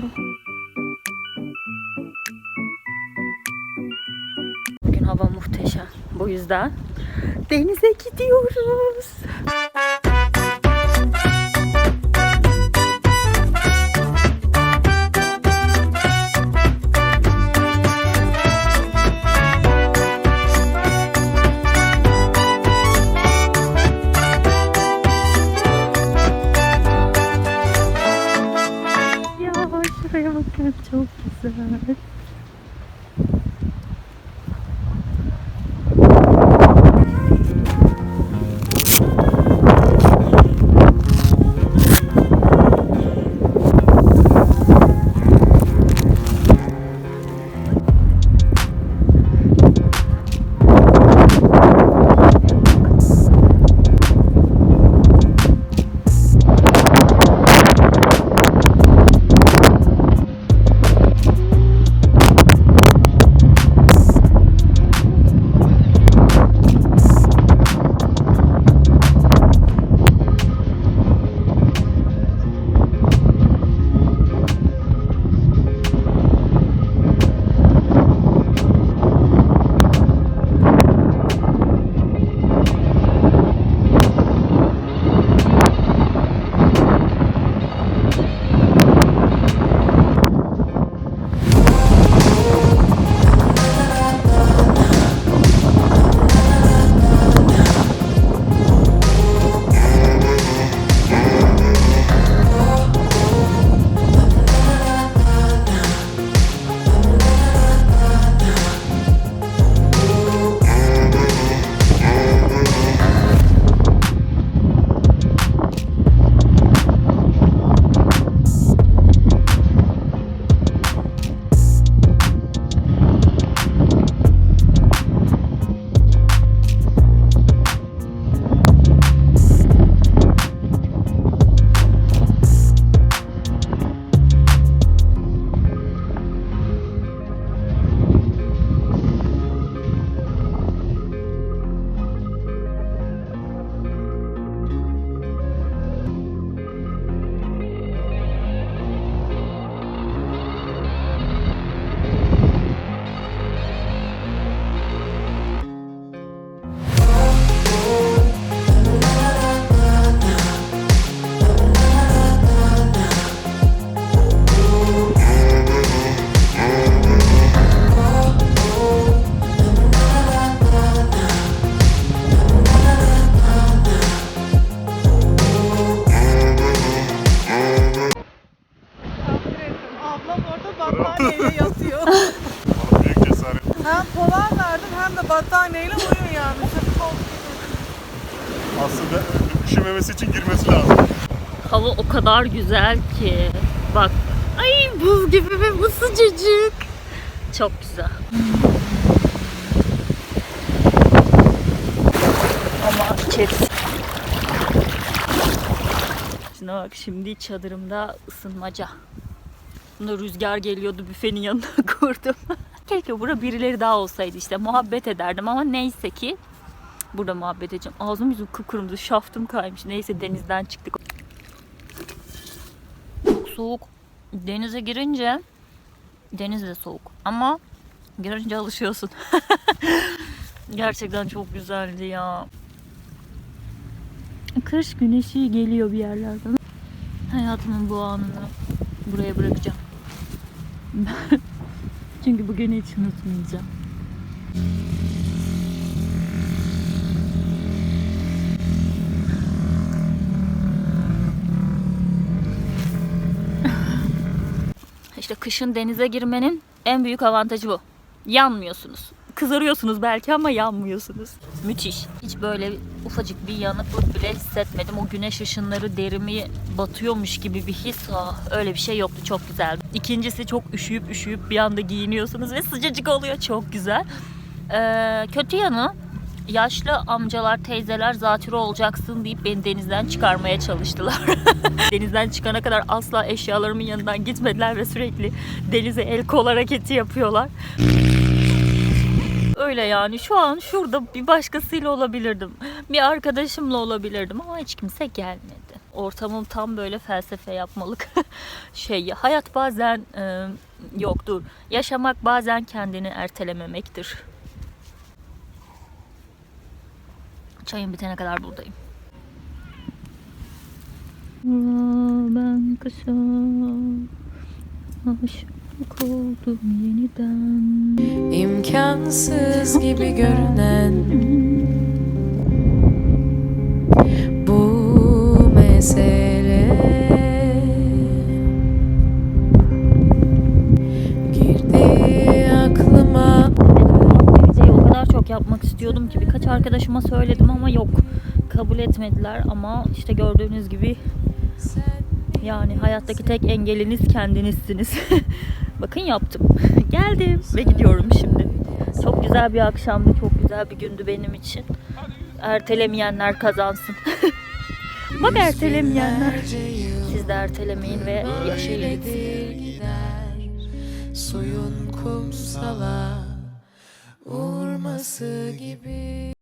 sandım. Bugün hava muhteşem. Bu yüzden denize gidiyoruz. Çok battaniyeyle yatıyor. Bana büyük cesaret. hem polar verdim hem de battaniyeyle uyuyor yani. Aslında üşümemesi için girmesi lazım. Hava o kadar güzel ki. Bak. Ay buz gibi ve bu sıcacık. Çok güzel. Ama içerisi. Şuna bak şimdi çadırımda ısınmaca. Bunda rüzgar geliyordu büfenin yanına kurdum. Keşke burada birileri daha olsaydı işte muhabbet ederdim ama neyse ki burada muhabbet edeceğim. Ağzım yüzüm kıpkırmızı şaftım kaymış. Neyse denizden çıktık. Çok soğuk. Denize girince deniz de soğuk ama girince alışıyorsun. Gerçekten çok güzeldi ya. Kış güneşi geliyor bir yerlerden. Hayatımın bu anını buraya bırakacağım. Çünkü bugünü hiç unutmayacağım. İşte kışın denize girmenin en büyük avantajı bu. Yanmıyorsunuz. Kızarıyorsunuz belki ama yanmıyorsunuz. Müthiş. Hiç böyle ufacık bir yanıklık bile hissetmedim. O güneş ışınları derimi batıyormuş gibi bir his. Ah, öyle bir şey yoktu. Çok güzeldi. İkincisi çok üşüyüp üşüyüp bir anda giyiniyorsunuz ve sıcacık oluyor. Çok güzel. Ee, kötü yanı yaşlı amcalar, teyzeler zatürre olacaksın deyip beni denizden çıkarmaya çalıştılar. denizden çıkana kadar asla eşyalarımın yanından gitmediler ve sürekli denize el kol hareketi yapıyorlar. Öyle yani şu an şurada bir başkasıyla olabilirdim. Bir arkadaşımla olabilirdim ama hiç kimse gelmedi. Ortamım tam böyle felsefe yapmalık şey. Hayat bazen e, yoktur. Yaşamak bazen kendini ertelememektir. Çayım bitene kadar buradayım. Ben kısa aşık oldum yeniden. İmkansız gibi görünen bu mesele girdi aklıma o kadar çok yapmak istiyordum ki birkaç arkadaşıma söyledim ama yok. Kabul etmediler ama işte gördüğünüz gibi yani hayattaki tek engeliniz kendinizsiniz. Bakın yaptım. Geldim ve gidiyorum şimdi. Çok güzel bir akşamdı, çok güzel bir gündü benim için. Ertelemeyenler kazansın. Bak ertelemeyenler. Siz de ertelemeyin ve yaşayın. Suyun kumsala vurması gibi